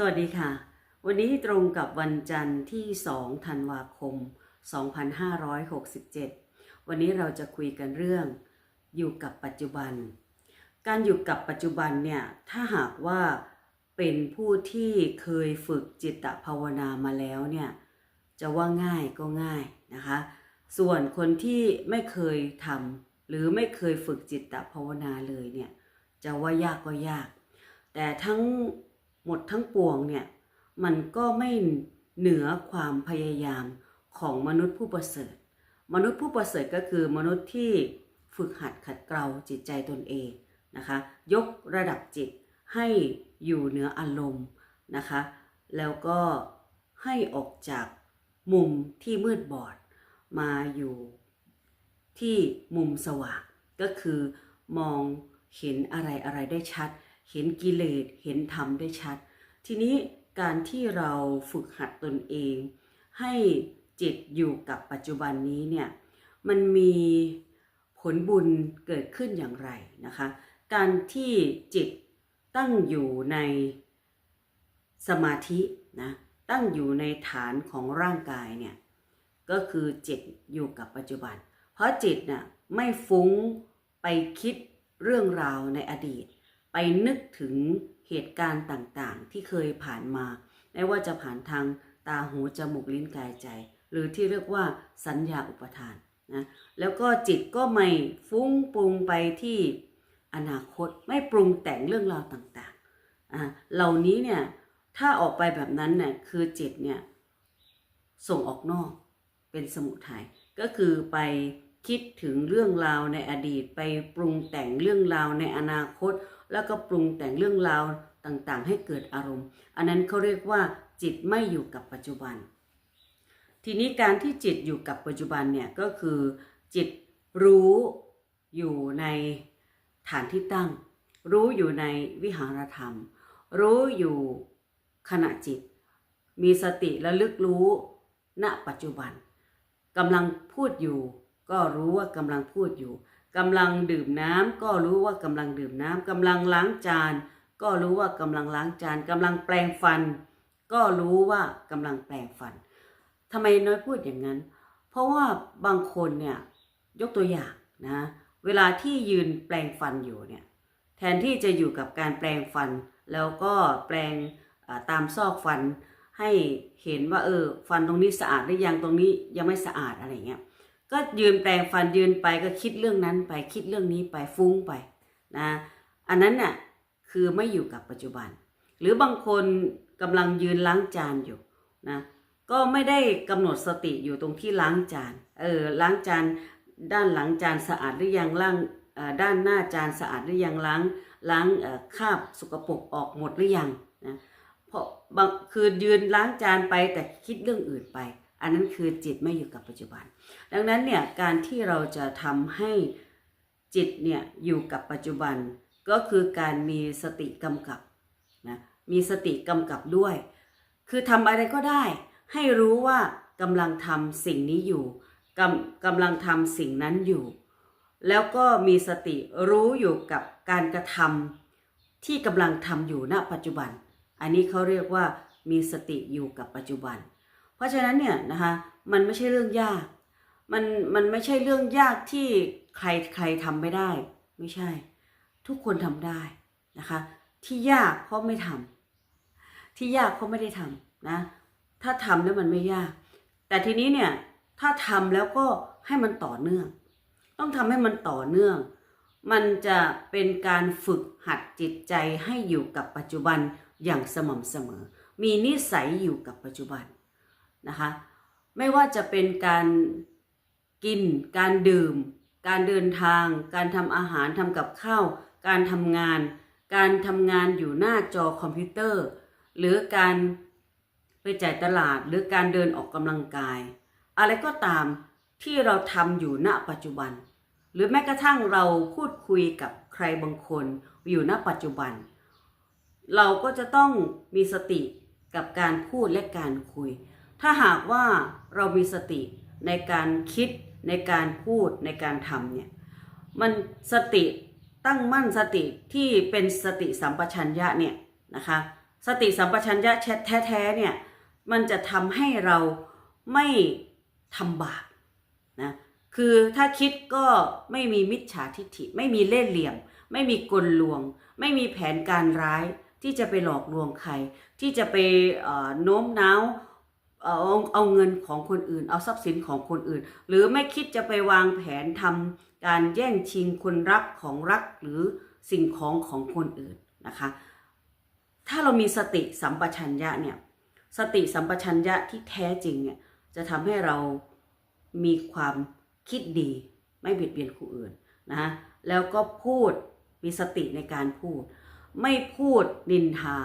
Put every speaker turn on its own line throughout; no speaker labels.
สวัสดีค่ะ วันนี้ตรงกับวันจันทร์ที่ 2 ธันวาคม 2567 วันนี้เราจะคุยกันเรื่อง อยู่กับปัจจุบัน การอยู่กับปัจจุบันเนี่ย ถ้าหากว่าเป็นผู้ที่เคยฝึกจิตภาวนามาแล้วเนี่ย จะว่าง่ายก็ง่ายนะคะ ส่วนคนที่ไม่เคยทำหรือไม่เคยฝึกจิตภาวนาเลยเนี่ย จะว่ายากก็ยาก แต่ทั้ง หมดทั้งปวงเนี่ยมันก็ไม่เหนือความพยายามของมนุษย์ผู้ประเสริฐ มนุษย์ผู้ประเสริฐก็คือมนุษย์ที่ฝึกหัดขัดเกลาจิตใจตนเองนะคะ ยกระดับจิตให้อยู่เหนืออารมณ์นะคะ แล้วก็ให้ออกจากมุมที่มืดบอดมาอยู่ที่มุมสว่างก็คือมองเห็นอะไรอะไรได้ชัด เห็นกิเลสเห็นธรรมได้ชัด ทีนี้การที่เราฝึกหัดตนเอง ให้จิตอยู่กับปัจจุบันนี้เนี่ยมันมีผลบุญเกิดขึ้นอย่างไรนะคะ การที่จิตตั้งอยู่ในสมาธินะตั้งอยู่ในฐานของร่างกายเนี่ยก็คือจิตอยู่กับปัจจุบัน เพราะจิตน่ะไม่ฟุ้งไปคิดเรื่องราวในอดีต นึกถึงเหตุการณ์ต่างๆ ที่เคยผ่านมา ไม่ว่าจะผ่านทางตาหูจมูกลิ้นกายใจ หรือที่เรียกว่าสัญญาอุปทานนะแล้วก็จิตก็ไม่ฟุ้งปรุงไปที่อนาคตไม่ปรุงแต่งเรื่องราวต่างๆอะเหล่านี้เนี่ยถ้าออกไปแบบนั้นเนี่ยคือจิตเนี่ยส่งออกนอกเป็นสมุทัยก็คือไปคิดถึงเรื่องราวในอดีตไปปรุงแต่งเรื่องราวในอนาคต แล้วก็ปรุงแต่งเรื่องราวต่างๆ ให้เกิดอารมณ์ อันนั้นเขาเรียกว่าจิตไม่อยู่กับปัจจุบัน ทีนี้การที่จิตอยู่กับปัจจุบันเนี่ยก็คือจิตรู้อยู่ในฐานที่ตั้ง รู้อยู่ในวิหารธรรม รู้อยู่ขณะจิต มีสติระลึกรู้ณปัจจุบันกำลังพูดอยู่ ก็รู้ว่ากำลังพูดอยู่ กำลังดื่มน้ำก็รู้ว่ากำลังดื่มน้ำกำลังล้างจาน ก็รู้ว่ากำลังล้างจานกำลังแปลงฟัน ก็รู้ว่ากำลังแปลงฟันทำไมน้อยพูดอย่างนั้น เพราะว่าบางคนเนี่ยยกตัวอย่างนะเวลาที่ยืนแปลงฟันอยู่เนี่ยแทนที่จะอยู่กับการแปลงฟัน แล้วก็แปลงตามซอกฟันให้เห็นว่าเออฟันตรงนี้สะอาดหรือยังตรงนี้ยังไม่สะอาดอะไรเงี้ย ก็ยืนแปลงฟันยืนไปก็คิดเรื่องนั้นไปคิดเรื่องนี้ไปฟุ้งไปนะอันนั้นน่ะคือไม่อยู่กับปัจจุบัน หรือบางคนกำลังยืนล้างจานอยู่นะก็ไม่ได้กำหนดสติอยู่ตรงที่ล้างจานเออล้างจานด้านหลังจานสะอาดหรือยังล้างด้านหน้าจานสะอาดหรือยังล้างล้างคราบสกปรกออกหมดหรือยังนะเพราะบางคือยืนล้างจานไปแต่คิดเรื่องอื่นไป อันนั้นคือจิตไม่อยู่กับปัจจุบัน ดังนั้นเนี่ยการที่เราจะทำให้จิตเนี่ยอยู่กับปัจจุบันก็คือการมีสติกำกับนะมีสติกำกับด้วย คือทำอะไรก็ได้ ให้รู้ว่ากำลังทำสิ่งนี้อยู่กำกำลังทำสิ่งนั้นอยู่ แล้วก็มีสติรู้อยู่กับการกระทำที่กำลังทำอยู่ณปัจจุบัน อันนี้เขาเรียกว่ามีสติอยู่กับปัจจุบัน เพราะฉะนั้นเนี่ยนะคะมันไม่ใช่เรื่องยาก มันมันไม่ใช่เรื่องยากที่ใครใครทำไม่ได้ ไม่ใช่ ทุกคนทำได้นะคะ ที่ยากเพราะไม่ทำที่ยากเพราะไม่ได้ทำนะถ้าทำแล้วมันไม่ยาก แต่ทีนี้เนี่ยถ้าทำแล้วก็ให้มันต่อเนื่อง ต้องทำให้มันต่อเนื่อง มันจะเป็นการฝึกหัดจิตใจให้อยู่กับปัจจุบันอย่างสม่ำเสมอ มีนิสัยอยู่กับปัจจุบัน นะคะ ไม่ว่าจะเป็นการกิน การดื่ม การเดินทาง การทำอาหารทำกับข้าว การทำงาน การทำงานอยู่หน้าจอคอมพิวเตอร์ หรือการไปจ่ายตลาด หรือการเดินออกกำลังกาย อะไรก็ตามที่เราทำอยู่ณปัจจุบัน หรือแม้กระทั่งเราพูดคุยกับใครบางคนอยู่ณปัจจุบัน เราก็จะต้องมีสติกับการพูดและการคุย ถ้าหากว่าเรามีสติในการคิดในการพูดในการทำเนี่ยมันสติตั้งมั่นสติที่เป็นสติสัมปชัญญะเนี่ยนะคะสติสัมปชัญญะแท้ๆเนี่ยมันจะทำให้เราไม่ทำบาปนะคือถ้าคิดก็ไม่มีมิจฉาทิฏฐิ ไม่มีเล่ห์เหลี่ยม ไม่มีกลลวง ไม่มีแผนการร้ายที่จะไปหลอกลวงใคร ที่จะไปโน้มน้าว เอาเอาเงินของคนอื่น เอาทรัพย์สินของคนอื่น หรือไม่คิดจะไปวางแผนทำการแย่งชิงคนรักของรักหรือสิ่งของของคนอื่นนะคะ ถ้าเรามีสติสัมปชัญญะเนี่ยสติสัมปชัญญะที่แท้จริงเนี่ยจะทำให้เรามีความคิดดี ไม่เบียดเบียนผู้อื่นนะแล้วก็พูดมีสติในการพูด ไม่พูดนินทา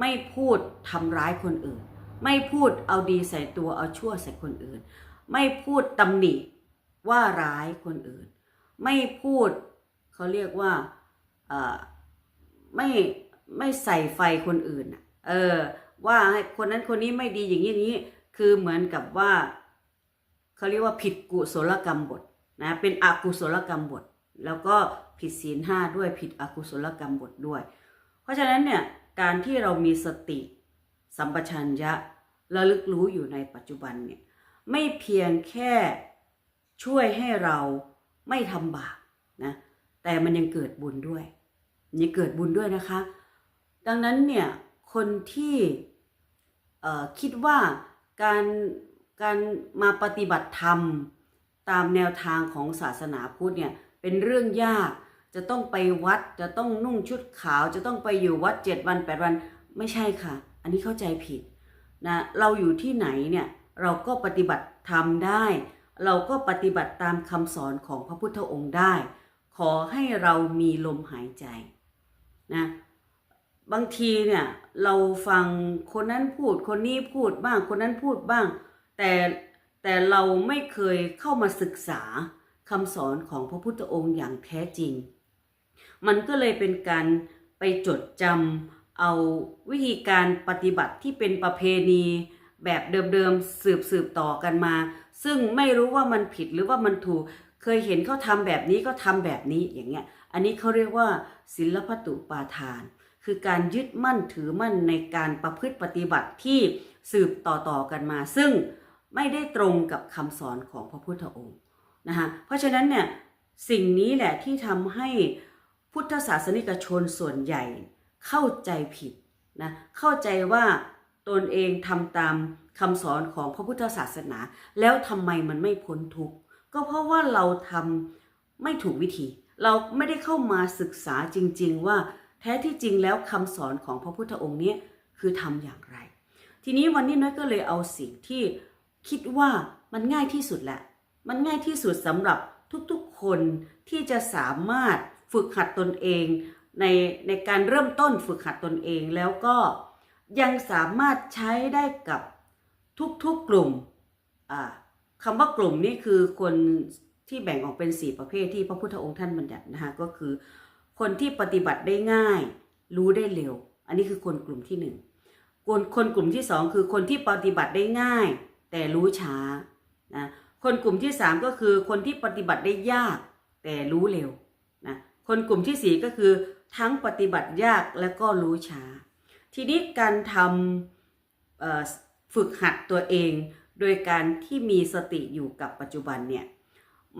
ไม่พูดทำร้ายคนอื่น ไม่พูดเอาดีใส่ตัวเอาชั่วใส่คนอื่น ไม่พูดตำหนิว่าร้ายคนอื่น ไม่พูดเขาเรียกว่าไม่ไม่ใส่ไฟคนอื่นเออว่าคนนั้นคนนี้ไม่ดีอย่างนี้อย่างนี้ คือเหมือนกับว่าเขาเรียกว่าผิดกุศลกรรมบทนะเป็นอกุศลกรรมบท แล้วก็ผิดศีลห้าด้วยผิดอกุศลกรรมบทด้วย เพราะฉะนั้นเนี่ยการที่เรามีสติ สัมปชัญญะระลึกรู้อยู่ในปัจจุบันเนี่ยไม่เพียงแค่ช่วยให้เราไม่ทำบาปนะแต่มันยังเกิดบุญด้วยนยังเกิดบุญด้วยนะคะ ดังนั้นเนี่ยคนที่คิดว่าการการมาปฏิบัติธรรมตามแนวทางของศาสนาพุทธเนี่ยเป็นเรื่องยากจะต้องไปวัดจะต้องนุ่งชุดขาว จะต้องไปอยู่วัดเจ็ดวันแปดวันไม่ใช่ค่ะ อันนี้เข้าใจผิดนะเราอยู่ที่ไหนเนี่ยเราก็ปฏิบัติธรรมได้ เราก็ปฏิบัติตามคำสอนของพระพุทธองค์ได้ ขอให้เรามีลมหายใจนะบางทีเนี่ยเราฟังคนนั้นพูดคนนี้พูดบ้าง คนนั้นพูดบ้าง แต่แต่เราไม่เคยเข้ามาศึกษาคำสอนของพระพุทธองค์อย่างแท้จริง มันก็เลยเป็นการไปจดจำ เอาวิธีการปฏิบัติที่เป็นประเพณีแบบเดิมๆสืบสืบต่อกันมา ซึ่งไม่รู้ว่ามันผิดหรือว่ามันถูก เคยเห็นเขาทำแบบนี้ก็ทำแบบนี้อย่างเงี้ย อันนี้เขาเรียกว่าศิลปตุปาทาน คือการยึดมั่นถือมั่นในการประพฤติปฏิบัติที่สืบต่อๆกันมา ซึ่งไม่ได้ตรงกับคำสอนของพระพุทธองค์นะคะเพราะฉะนั้นเนี่ยสิ่งนี้แหละที่ทำให้พุทธศาสนิกชนส่วนใหญ่ เข้าใจผิดนะเข้าใจว่าตนเองทำตามคำสอนของพระพุทธศาสนา แล้วทำไมมันไม่พ้นทุกข์ก็เพราะว่าเราทำไม่ถูกวิธี เราไม่ได้เข้ามาศึกษาจริง ๆ ว่าแท้ที่จริงแล้วคำสอนของพระพุทธองค์นี้คือทำอย่างไร ทีนี้วันนี้น้อยก็เลยเอาสิ่งที่คิดว่ามันง่ายที่สุดแหละ มันง่ายที่สุดสำหรับทุกๆคนที่จะสามารถฝึกหัดตนเอง ในในการเริ่มต้นฝึกหัดตนเอง แล้วก็ยังสามารถใช้ได้กับทุกๆกลุ่มคำว่ากลุ่มนี่คือคนที่แบ่งออกเป็น4ประเภทที่พระพุทธองค์ท่านบัญญัตินะคะก็คือ คนที่ปฏิบัติได้ง่าย รู้ได้เร็ว อันนี้คือคนกลุ่มที่หนึ่งคนคนกลุ่มที่สองคือคนที่ปฏิบัติได้ง่าย แต่รู้ช้านะคนกลุ่มที่สามก็คือคนที่ปฏิบัติได้ยาก แต่รู้เร็วนะคนกลุ่มที่สี่ก็คือ ทั้งปฏิบัติยากและก็รู้ช้า ทีนี้การทำฝึกหัดตัวเอง โดยการที่มีสติอยู่กับปัจจุบันเนี่ย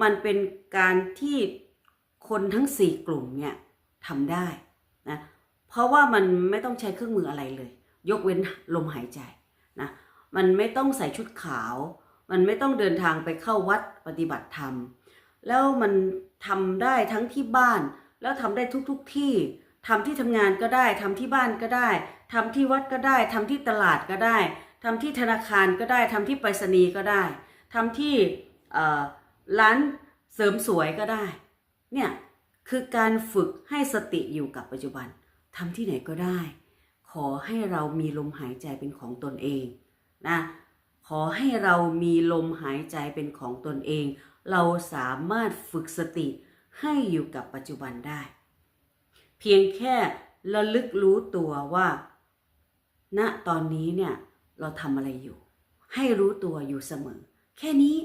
มันเป็นการที่คนทั้ง 4 กลุ่มเนี่ยทำได้นะเพราะว่ามันไม่ต้องใช้เครื่องมืออะไรเลย ยกเว้นลมหายใจนะมันไม่ต้องใส่ชุดขาว มันไม่ต้องเดินทางไปเข้าวัดปฏิบัติธรรม แล้วมันทำได้ทั้งที่บ้าน แล้วทำได้ทุกๆทที่ทำที่ทำงานก็ได้ทำที่บ้านก็ได้ทำที่วัดก็ได้ทำที่ตลาดก็ได้ทำที่ธนาคารก็ได้ทำที่ไปรษณีย์ก็ได้ทำที่ร้านเสริมสวยก็ได้ เนี่ยคือการฝึกให้สติอยู่กับปัจจุบันทำที่ไหนก็ได้ ขอให้เรามีลมหายใจเป็นของตนเองนะขอให้เรามีลมหายใจเป็นของตนเอง เราสามารถฝึกสติ ให้อยู่กับปัจจุบันได้ เพียงแค่ระลึกรู้ตัวว่าณตอนนี้เนี่ยเราทำอะไรอยู่ ให้รู้ตัวอยู่เสมอ แค่นี้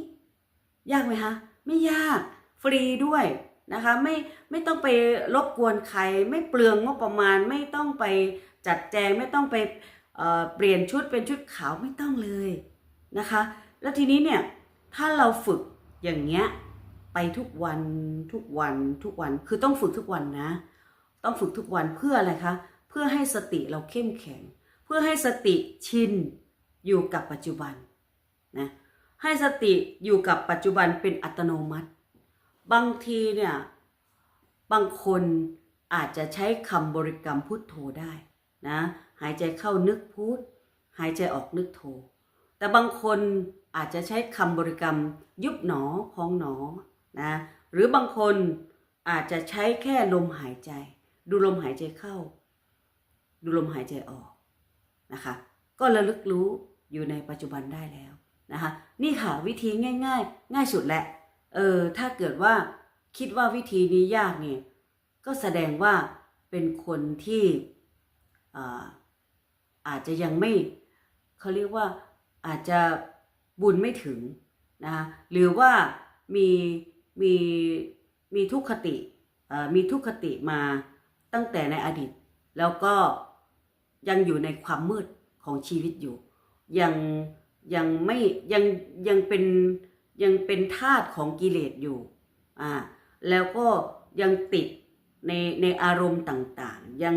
ยากไหมคะ ไม่ยากฟรีด้วยนะคะไม่ไม่ต้องไปรบกวนใคร ไม่เปลืองงบประมาณไม่ต้องไปจัดแจงไม่ต้องไปเเปลี่ยนชุดเป็นชุดขาวไม่ต้องเลยนะคะ แล้วทีนี้เนี่ยถ้าเราฝึกอย่างเงี้ย ไปทุกวันทุกวันทุกวันคือต้องฝึกทุกวันนะ ต้องฝึกทุกวันเพื่ออะไรคะ เพื่อให้สติเราเข้มแข็ง เพื่อให้สติชินอยู่กับปัจจุบันนะให้สติอยู่กับปัจจุบันเป็นอัตโนมัติ บางทีเนี่ยบางคนอาจจะใช้คำบริกรรมพุทโธได้นะหายใจเข้านึกพุทหายใจออกนึกโธแต่บางคนอาจจะใช้คำบริกรรมยุบหนอพองหนอ นะหรือบางคนอาจจะใช้แค่ลมหายใจ ดูลมหายใจเข้า ดูลมหายใจออกนะคะก็ระลึกรู้อยู่ในปัจจุบันได้แล้วนะคะนี่ค่ะวิธีง่ายๆ ง่ายสุดแหละเออถ้าเกิดว่าคิดว่าวิธีนี้ยากเนี่ยก็แสดงว่าเป็นคนที่อาอาจจะยังไม่เขาเรียกว่าอาจจะบุญไม่ถึงนะะหรือว่ามี มีมีทุกขติมีทุกขติมาตั้งแต่ในอดีต แล้วก็ยังอยู่ในความมืดของชีวิตอยู่ ยังยังไม่ยังยังเป็นยังเป็นทาสของกิเลสอยู่อ่าแล้วก็ยังติดในในอารมณ์ต่างๆ ยัง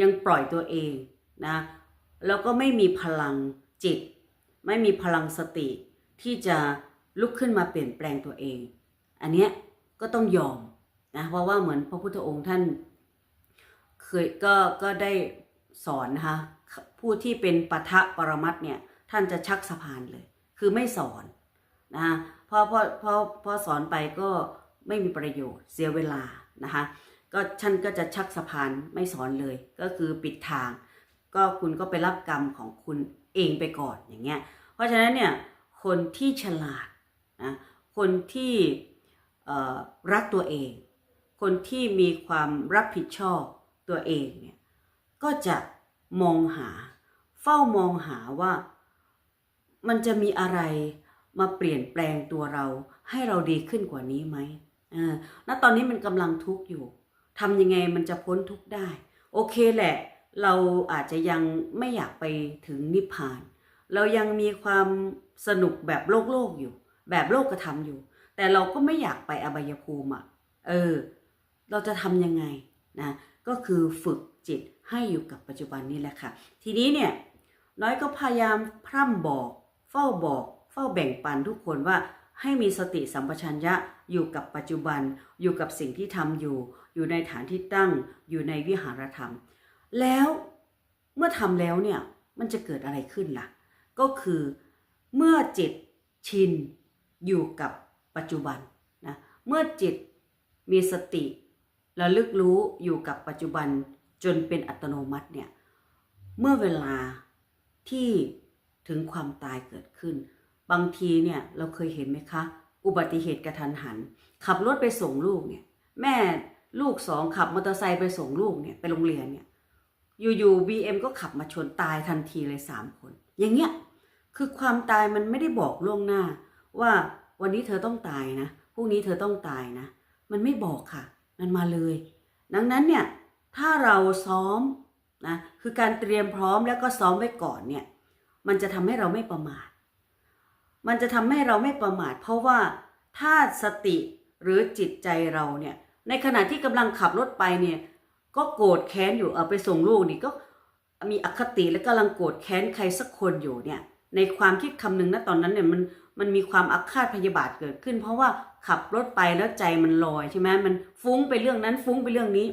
ยังปล่อยตัวเองนะแล้วก็ไม่มีพลังจิต ไม่มีพลังสติที่จะลุกขึ้นมาเปลี่ยนแปลงตัวเอง อันเนี้ยก็ต้องยอมนะเพราะว่าเหมือนพระพุทธองค์ท่านเคยก็ก็ได้สอนนะคะผู้ที่เป็นปะทะปรมัตเนี่ยท่านจะชักสะพานเลย คือไม่สอนนะะพอพอพอพอสอนไปก็ไม่มีประโยชน์เสียเวลานะคะก็ท่านก็จะชักสะพานไม่สอนเลย ก็คือปิดทาง ก็คุณก็ไปรับกรรมของคุณเองไปก่อนอย่างเงี้ยเพราะฉะนั้นเนี่ยคนที่ฉลาดนะคนที่ รักตัวเอง คนที่มีความรับผิดชอบตัวเองเนี่ยก็จะมองหา เฝ้ามองหาว่า มันจะมีอะไรมาเปลี่ยนแปลงตัวเรา ให้เราดีขึ้นกว่านี้ไหมณตอนนี้มันกำลังทุกข์อยู่ทำยังไงมันจะพ้นทุกข์ได้ โอเคแหละ เราอาจจะยังไม่อยากไปถึงนิพพาน เรายังมีความสนุกแบบโลกโลกอยู่ แบบโลกกระทำอยู่ แต่เราก็ไม่อยากไปอบายภูมิอะ เออ เราจะทำยังไงนะ ก็คือฝึกจิตให้อยู่กับปัจจุบันนี่แหละค่ะ ทีนี้เนี่ย น้อยก็พยายามพร่ำบอก เฝ้าบอก เฝ้าแบ่งปันทุกคนว่าให้มีสติสัมปชัญญะอยู่กับปัจจุบัน อยู่กับสิ่งที่ทำอยู่ อยู่ในฐานที่ตั้ง อยู่ในวิหารธรรม แล้วเมื่อทำแล้วเนี่ย มันจะเกิดอะไรขึ้นล่ะ ก็คือเมื่อจิตชินอยู่กับ ปัจจุบันนะเมื่อจิตมีสติระลึกรู้อยู่กับปัจจุบันจนเป็นอัตโนมัติเนี่ยเมื่อเวลาที่ถึงความตายเกิดขึ้น บางทีเนี่ยเราเคยเห็นไหมคะ อุบัติเหตุกระทันหัน ขับรถไปส่งลูกเนี่ยแม่ลูกสองขับมอเตอร์ไซค์ไปส่งลูกเนี่ยไปโรงเรียนเนี่ยอยู่ๆ BM ก็ขับมาชนตายทันทีเลยสามคน อย่างเงี้ยคือความตายมันไม่ได้บอกล่วงหน้าว่า วันนี้เธอต้องตายนะพรุ่งนี้เธอต้องตายนะ มันไม่บอกค่ะ มันมาเลย ดังนั้นเนี่ยถ้าเราซ้อมนะคือการเตรียมพร้อมแล้วก็ซ้อมไว้ก่อนเนี่ยมันจะทำให้เราไม่ประมาท มันจะทำให้เราไม่ประมาท เพราะว่าถ้าสติหรือจิตใจเราเนี่ยในขณะที่กำลังขับรถไปเนี่ยก็โกรธแค้นอยู่เอาไปส่งลูกนี่ก็มีอคติและกำลังโกรธแค้นใครสักคนอยู่เนี่ยในความคิดคำหนึ่งนะตอนนั้นเนี่ยมัน มันมีความอาฆาตพยาบาทเกิดขึ้น เพราะว่าขับรถไปแล้วใจมันลอยใช่ไหมมันฟุ้งไปเรื่องนั้นฟุ้งไปเรื่องนี้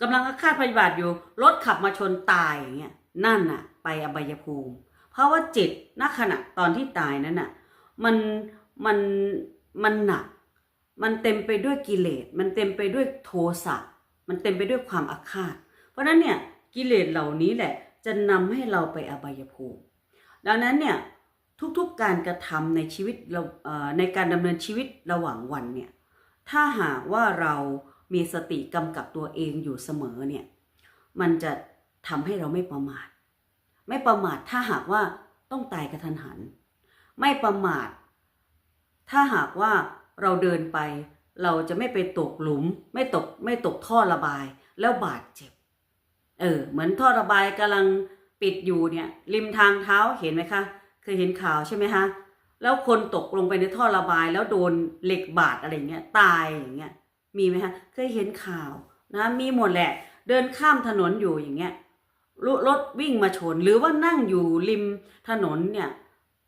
กำลังอาฆาตพยาบาทอยู่รถขับมาชนตายอย่างเงี้ยนั่นน่ะ ไปอบายภูมิ เพราะว่าจิตณขณะตอนที่ตายนั้นน่ะมันมันมันหนัก มันเต็มไปด้วยกิเลสมันเต็มไปด้วยโทสะมันเต็มไปด้วยความอาฆาต เพราะฉะนั้นเนี่ยกิเลสเหล่านี้แหละจะนำให้เราไปอบายภูมิ ดังนั้นเนี่ย ทุกๆการกระทำในชีวิตเราในการดำเนินชีวิตระหว่างวันเนี่ยถ้าหากว่าเรามีสติกำกับตัวเองอยู่เสมอเนี่ยมันจะทำให้เราไม่ประมาท ไม่ประมาทถ้าหากว่าต้องตายกระทันหัน ไม่ประมาท ถ้าหากว่าเราเดินไป เราจะไม่ไปตกหลุม ไม่ตกไม่ตกท่อระบายแล้วบาดเจ็บ เออ เหมือนท่อระบายกำลังปิดอยู่เนี่ย ริมทางเท้าเห็นไหมคะ เคยเห็นข่าวใช่ไหมคะแล้วคนตกลงไปในท่อระบายแล้วโดนเหล็กบาดอะไรเงี้ยตายอย่างเงี้ยมีไหมคะเคยเห็นข่าวนะมีหมดแหละ เดินข้ามถนนอยู่อย่างเงี้ยรรถวิ่งมาชนหรือว่านั่งอยู่ริมถนนเนี่ย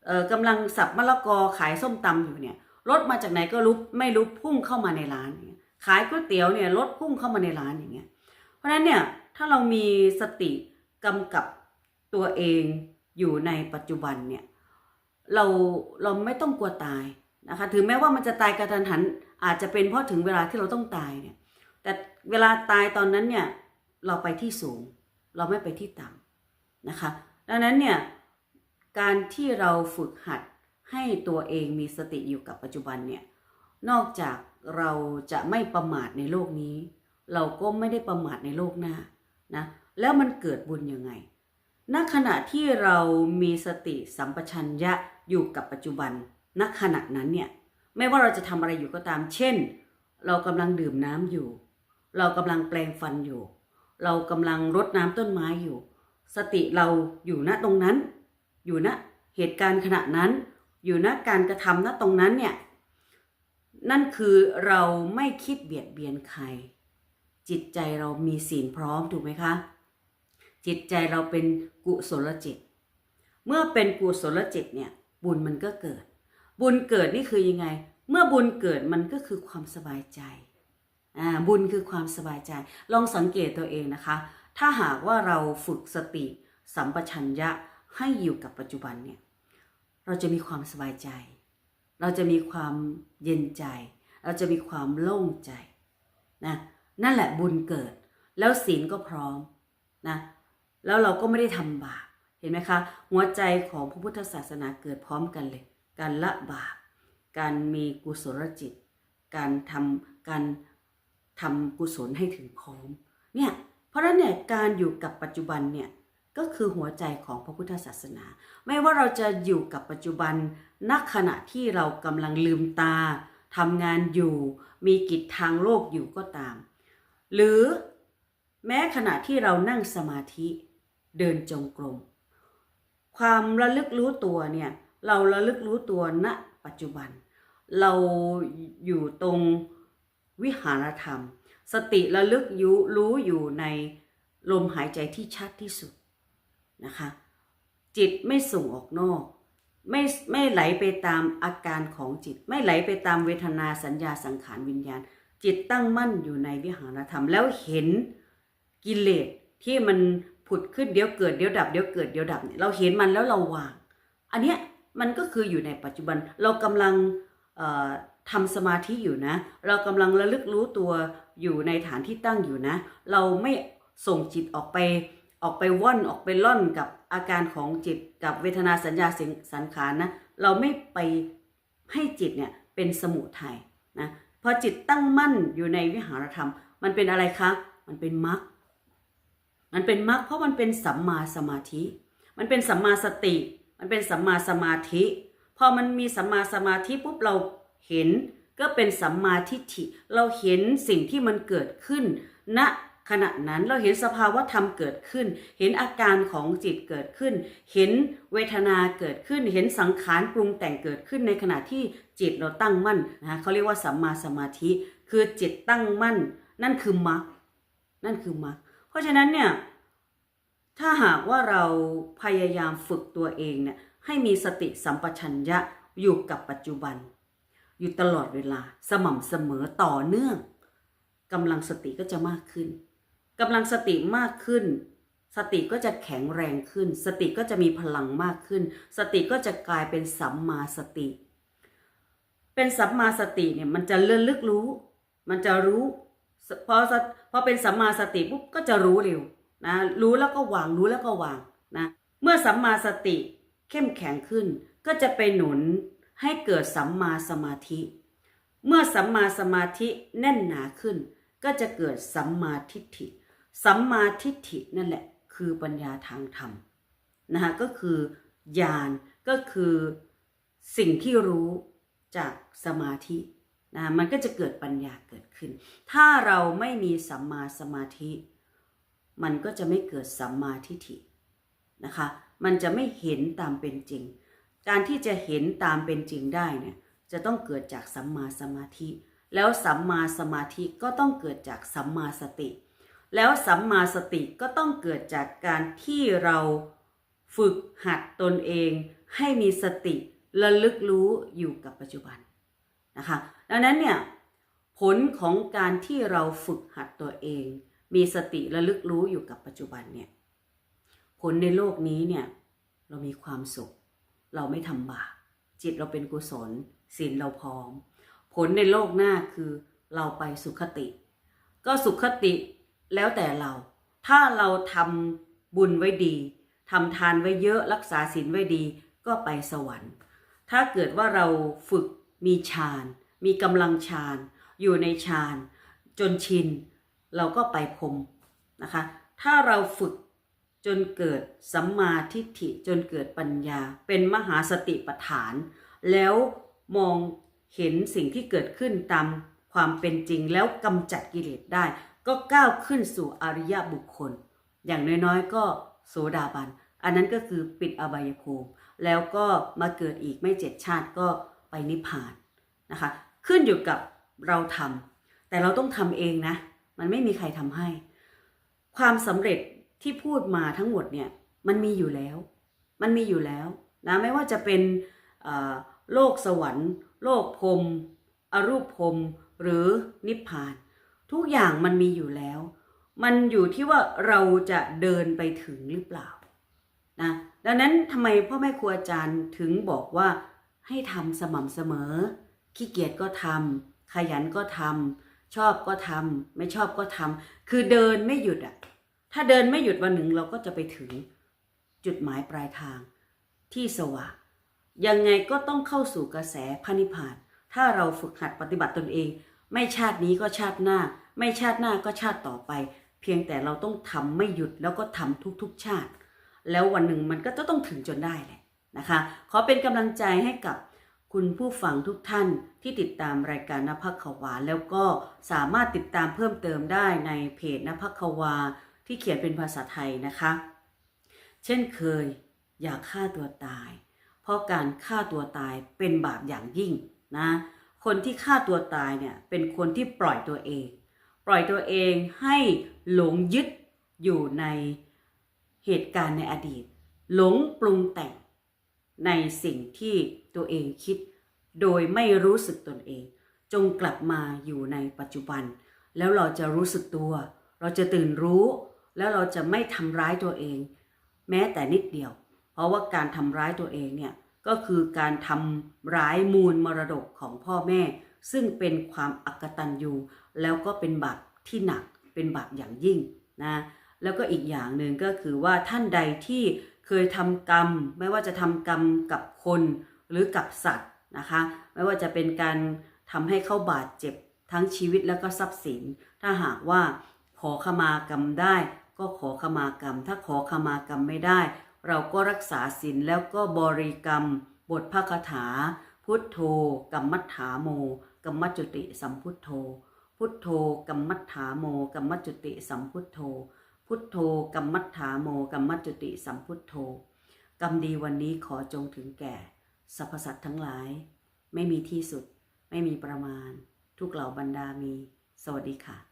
เออกำลังสับมะละกอขายส้มตำอยู่เนี่ยรถมาจากไหนก็รู้ไม่รู้พุ่งเข้ามาในร้านเงี้ยขายก๋วยเตี๋ยวเนี่ยรถพุ่งเข้ามาในร้านอย่างเงี้ยเพราะฉะนั้นเนี่ยถ้าเรามีสติกำกับตัวเองอยู่ในปัจจุบันเนี่ย เราเราไม่ต้องกลัวตายนะคะถึงแม้ว่ามันจะตายกระทันหันอาจจะเป็นเพราะถึงเวลาที่เราต้องตายเนี่ยแต่เวลาตายตอนนั้นเนี่ยเราไปที่สูง เราไม่ไปที่ต่ำนะคะดังนั้นเนี่ยการที่เราฝึกหัดให้ตัวเองมีสติอยู่กับปัจจุบันเนี่ยนอกจากเราจะไม่ประมาทในโลกนี้ เราก็ไม่ได้ประมาทในโลกหน้านะแล้วมันเกิดบุญยังไงณขณะที่เรามีสติสัมปชัญญะ อยู่กับปัจจุบันณขณะนั้นเนี่ยไม่ว่าเราจะทำอะไรอยู่ก็ตาม เช่น เรากำลังดื่มน้ำอยู่ เรากำลังแปลงฟันอยู่ เรากำลังรดน้ำต้นไม้อยู่ สติเราอยู่ณตรงนั้น อยู่ณเหตุการณ์ขณะนั้น อยู่ณการกระทำณตรงนั้นเนี่ยนั่นคือเราไม่คิดเบียดเบียนใคร จิตใจเรามีศีลพร้อมถูกไหมคะ จิตใจเราเป็นกุศลจิต เมื่อเป็นกุศลจิตเนี่ย บุญมันก็เกิด บุญเกิดนี่คือยังไง เมื่อบุญเกิดมันก็คือความสบายใจอ่าบุญคือความสบายใจ ลองสังเกตตัวเองนะคะ ถ้าหากว่าเราฝึกสติสัมปชัญญะให้อยู่กับปัจจุบันเนี่ยเราจะมีความสบายใจ เราจะมีความเย็นใจ เราจะมีความโล่งใจนะนั่นแหละบุญเกิด แล้วศีลก็พร้อมนะแล้วเราก็ไม่ได้ทำบาป เห็นไหมคะ หัวใจของพระพุทธศาสนาเกิดพร้อมกันเลย การละบาปการมีกุศลจิต การทำการทำกุศลให้ถึงพร้อมเนี่ยเพราะฉะนั้นเนี่ยการอยู่กับปัจจุบันเนี่ยก็คือหัวใจของพระพุทธศาสนา ไม่ว่าเราจะอยู่กับปัจจุบันณขณะที่เรากำลังลืมตาทำงานอยู่ มีกิจทางโลกอยู่ก็ตาม หรือแม้ขณะที่เรานั่งสมาธิเดินจงกรม ความระลึกรู้ตัวเนี่ยเราระลึกรู้ตัวณปัจจุบัน เราอยู่ตรงวิหารธรรม สติระลึกยุรู้อยู่ในลมหายใจที่ชัดที่สุดนะคะ จิตไม่ส่งออกนอก ไม่ไม่ไหลไปตามอาการของจิต ไม่ไหลไปตามเวทนาสัญญาสังขารวิญญาณ จิตตั้งมั่นอยู่ในวิหารธรรมแล้วเห็นกิเลสที่มัน ผุดขึ้นเดี๋ยวเกิดเดี๋ยวดับเดี๋ยวเกิดเดี๋ยวดับเนี่ยเราเห็นมันแล้วเราวาง อันเนี้ยมันก็คืออยู่ในปัจจุบันเรากำลังเอ่อทำสมาธิอยู่นะ เรากำลังระลึกรู้ตัวอยู่ในฐานที่ตั้งอยู่นะ เราไม่ส่งจิตออกไปออกไปว่อนออกไปล่อนกับอาการของจิตกับเวทนาสัญญาสังสังขารนะเราไม่ไปให้จิตเนี่ยเป็นสมุทัยนะพอจิตตั้งมั่นอยู่ในวิหารธรรม มันเป็นอะไรคะ มันเป็นมรรค มันเป็นมรรคเพราะมันเป็นสัมมาสมาธิ มันเป็นสัมมาสติ มันเป็นสัมมาสมาธิ พอมันมีสัมมาสมาธิปุ๊บเราเห็นก็เป็นสัมมาทิฏฐิ เราเห็นสิ่งที่มันเกิดขึ้นณขณะนั้นเราเห็นสภาวะธรรมเกิดขึ้น เห็นอาการของจิตเกิดขึ้น เห็นเวทนาเกิดขึ้น เห็นสังขารปรุงแต่งเกิดขึ้นในขณะที่จิตเราตั้งมั่นนะเขาเรียกว่าสัมมาสมาธิ คือจิตตั้งมั่น นั่นคือมรรคนั่นคือมรรค ราะฉะนั้นเนี่ยถ้าหากว่าเราพยายามฝึกตัวเองเนี่ยให้มีสติสัมปชัญญะอยู่กับปัจจุบัน อยู่ตลอดเวลาสม่ำเสมอต่อเนื่องกำลังสติก็จะมากขึ้นกำลังสติมากขึ้น สติก็จะแข็งแรงขึ้น สติก็จะมีพลังมากขึ้น สติก็จะกลายเป็นสัมมาสติ เป็นสัมมาสติเนี่ยมันจะเลื่อนลึกรู้ มันจะรู้ พอสพอเป็นสัมมาสติปุ๊บก็จะรู้เร็วนะรู้แล้วก็วางรู้แล้วก็วางนะเมื่อสัมมาสติเข้มแข็งขึ้น ก็จะไปหนุนให้เกิดสัมมาสมาธิ เมื่อสัมมาสมาธิแน่นหนาขึ้น ก็จะเกิดสัมมาทิฏฐิ สัมมาทิฏฐินั่นแหละ คือปัญญาทางธรรมนะคะก็คือญาณก็คือสิ่งที่รู้จากสมาธิ นะมันก็จะเกิดปัญญาเกิดขึ้น ถ้าเราไม่มีสัมมาสมาธิ มันก็จะไม่เกิดสัมมาทิฏฐินะคะ มันจะไม่เห็นตามเป็นจริง การที่จะเห็นตามเป็นจริงได้เนี่ยจะต้องเกิดจากสัมมาสมาธิ แล้วสัมมาสมาธิก็ต้องเกิดจากสัมมาสติ แล้วสัมมาสติก็ต้องเกิดจากการที่เราฝึกหัดตนเอง ให้มีสติระลึกรู้อยู่กับปัจจุบันนะคะ ดังนั้นเนี่ยผลของการที่เราฝึกหัดตัวเอง มีสติระลึกรู้อยู่กับปัจจุบันเนี่ยผลในโลกนี้เนี่ยเรามีความสุข เราไม่ทำบาปจิตเราเป็นกุศลศีลเราพร้อม ผลในโลกหน้าคือเราไปสุขติ ก็สุขติแล้วแต่เรา ถ้าเราทำบุญไว้ดีทำทานไว้เยอะรักษาศีลไว้ดีก็ไปสวรรค์ ถ้าเกิดว่าเราฝึกมีฌาน มีกำลังฌานอยู่ในฌานจนชิน เราก็ไปพรมนะคะ ถ้าเราฝึกจนเกิดสัมมาทิฏฐิจนเกิดปัญญา เป็นมหาสติปัฏฐาน แล้วมองเห็นสิ่งที่เกิดขึ้นตามความเป็นจริงแล้วกำจัดกิเลสได้ ก็ก้าวขึ้นสู่อริยบุคคล อย่างน้อยๆ ก็โสดาบัน อันนั้นก็คือปิดอบายภูมิแล้วก็มาเกิดอีกไม่เจ็ดชาติก็ไปนิพพานนะคะ ขึ้นอยู่กับเราทำแต่เราต้องทำเองนะ มันไม่มีใครทำให้ ความสำเร็จที่พูดมาทั้งหมดเนี่ยมันมีอยู่แล้ว มันมีอยู่แล้วนะไม่ว่าจะเป็นโลกสวรรค์ โลกพรมอรูปพรมหรือนิพพาน ทุกอย่างมันมีอยู่แล้ว มันอยู่ที่ว่าเราจะเดินไปถึงหรือเปล่านะดังนั้นทำไมพ่อแม่ครูอาจารย์ถึงบอกว่าให้ทำสม่ำเสมอ ขี้เกียจก็ทำขยันก็ทำชอบก็ทำไม่ชอบก็ทำคือเดินไม่หยุดอะถ้าเดินไม่หยุดวันหนึ่งเราก็จะไปถึงจุดหมายปลายทาง ที่สว่างยังไงก็ต้องเข้าสู่กระแสพระนิพพาน ถ้าเราฝึกหัดปฏิบัติตนเอง ไม่ชาตินี้ก็ชาติหน้า ไม่ชาติหน้าก็ชาติต่อไป เพียงแต่เราต้องทำไม่หยุดแล้วก็ทำทุกๆชาติ แล้ววันหนึ่งมันก็จะต้องถึงจนได้แหละนะคะ ขอเป็นกำลังใจให้กับ คุณผู้ฟังทุกท่านที่ติดตามรายการนภัขวา แล้วก็สามารถติดตามเพิ่มเติมได้ในเพจนภัขวา ที่เขียนเป็นภาษาไทยนะคะ เช่นเคย อย่าฆ่าตัวตาย เพราะการฆ่าตัวตายเป็นบาปอย่างยิ่งนะ คนที่ฆ่าตัวตายเนี่ยเป็นคนที่ปล่อยตัวเอง ปล่อยตัวเองให้หลงยึดอยู่ในเหตุการณ์ในอดีต หลงปรุงแต่งในสิ่งที่ ตัวเองคิด โดยไม่รู้สึกตนเอง จงกลับมาอยู่ในปัจจุบัน แล้วเราจะรู้สึกตัว เราจะตื่นรู้ แล้วเราจะไม่ทำร้ายตัวเอง แม้แต่นิดเดียว เพราะว่าการทำร้ายตัวเองเนี่ยก็คือการทำร้ายมูลมรดกของพ่อแม่ ซึ่งเป็นความอักตันยูแล้วก็เป็นบาปที่หนักเป็นบาปอย่างยิ่งนะแล้วก็อีกอย่างหนึ่งก็คือว่าท่านใดที่เคยทำกรรม ไม่ว่าจะทำกรรมกับคน หรือกับสัตว์นะคะ ไม่ว่าจะเป็นการทำให้เขาบาดเจ็บทั้งชีวิตแล้วก็ทรัพย์สิน ถ้าหากว่าขอขมากรรมได้ ก็ขอขมากรรม ถ้าขอขมากรรมไม่ได้ เราก็รักษาศีลแล้วก็บริกรรม บทพระคาถา พุทโธกัมมัฏฐาโมกัมมัจจุติสัมพุทโธ พุทโธกัมมัฏฐาโมกัมมัจจุติสัมพุทโธ พุทโธกัมมัฏฐาโมกัมมัจจุติสัมพุทโธกรรมดีวันนี้ขอจงถึงแก่ สรรพสัตว์ทั้งหลาย ไม่มีที่สุด ไม่มีประมาณ ทุกเหล่าบรรดามี สวัสดีค่ะ